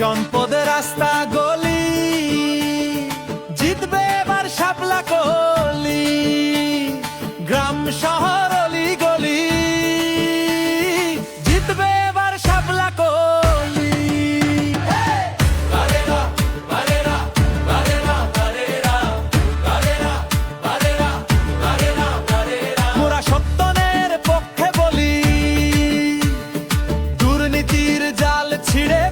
জনপদের রাস্তা গলি, জিতবে এবার শাপলা কলি গ্রাম, শহর, অলি, গলি, জিতবে এবার শাপলা কলি মোরা সত্যনের পক্ষে বলি, দুর্নীতির জাল ছিঁড়ে